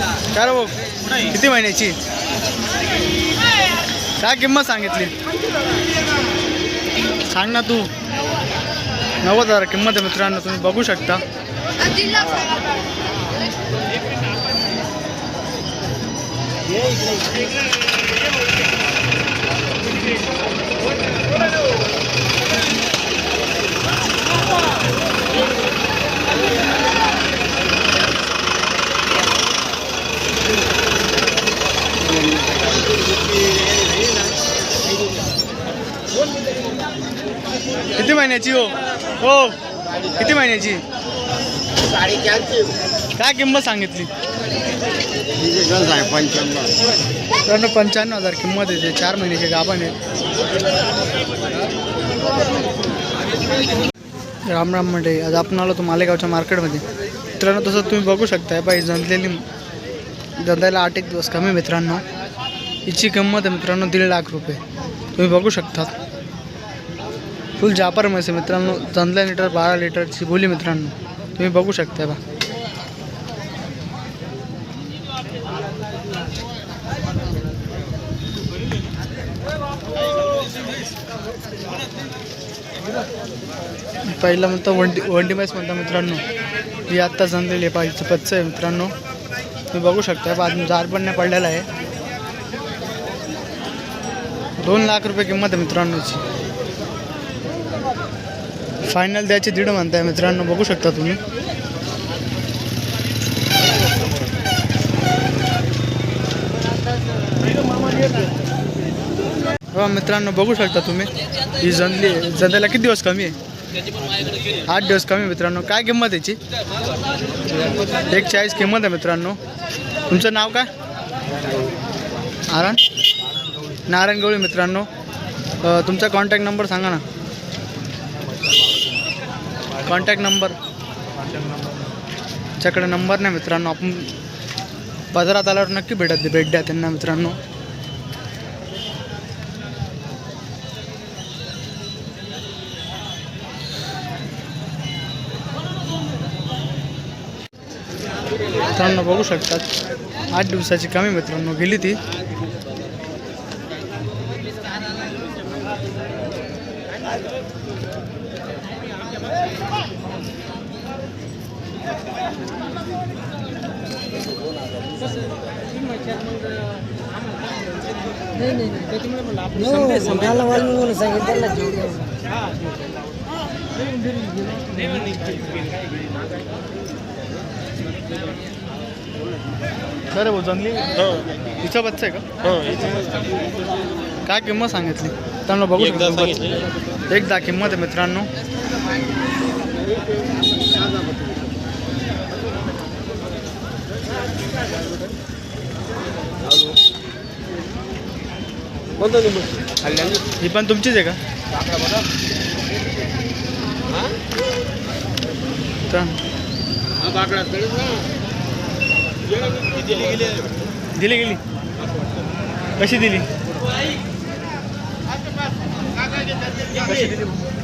काय रे भाऊ? किती महिन्याची? काय किंमत सांगितली? सांग ना तू. नव्वद हजार किंमत आहे मित्रांनो तुम्ही बघू शकता. किती महिन्याची हो? हो. किती महिन्याची? काय किंमत सांगितली? मित्रांनो पंच्याण्णव हजार किंमत येते चार महिन्याचे गाभण आहे राम राम मंडळी आज आपण आलो तो मालेगावच्या मार्केटमध्ये. मित्रांनो तसं तुम्ही बघू शकताय पाहिजे जंतलेली जंतायला आठ एक दिवस कमी मित्रांनो. हिची किंमत आहे मित्रांनो दीड लाख रुपये. तुम्ही बघू शकता फुल जापर म्हैस आहे मित्रांनो जणल्या लिटर बारा लिटरची बोली मित्रांनो. तुम्ही बघू शकता बा. पहिला म्हणतो वंडी वंडी मैस म्हणता मित्रांनो. ही आत्ता जणलेली आहे पाहिजे पच्च आहे मित्रांनो. तुम्ही बघू शकता बाद जार पण नाही पडलेला आहे. दोन लाख रुपये किंमत आहे मित्रांनोची फायनल द्यायची दीड म्हणताय मित्रांनो बघू शकता तुम्ही. हो मित्रांनो बघू शकता तुम्ही. ही जंदली जंदाला किती दिवस कमी आहे? आठ दिवस कमी मित्रांनो. काय किंमत याची? एक चाळीस किंमत आहे मित्रांनो. तुमचं नाव काय? आरण? नारायण गवळी मित्रांनो. तुमचा कॉन्टॅक्ट नंबर सांगा ना. कॉन्टॅक्ट नंबर त्याच्याकडे नंबर नाही मित्रांनो. आपण बाजारात आल्यावर नक्की भेटत भेट द्या त्यांना मित्रांनो. मित्रांनो बघू शकतात आठ दिवसाची कमी मित्रांनो गेली ती. मला वाल्मी म्हणून सांगितलं त्यांना बरं भाऊ जंगली. तिचा बच्चा आहे का? काय किंमत सांगितली? त्यांना बघू शकतो. एकदा किंमत आहे मित्रांनो. ही पण तुमचीच आहे का? दिली गेली. कशी दिली? 你可以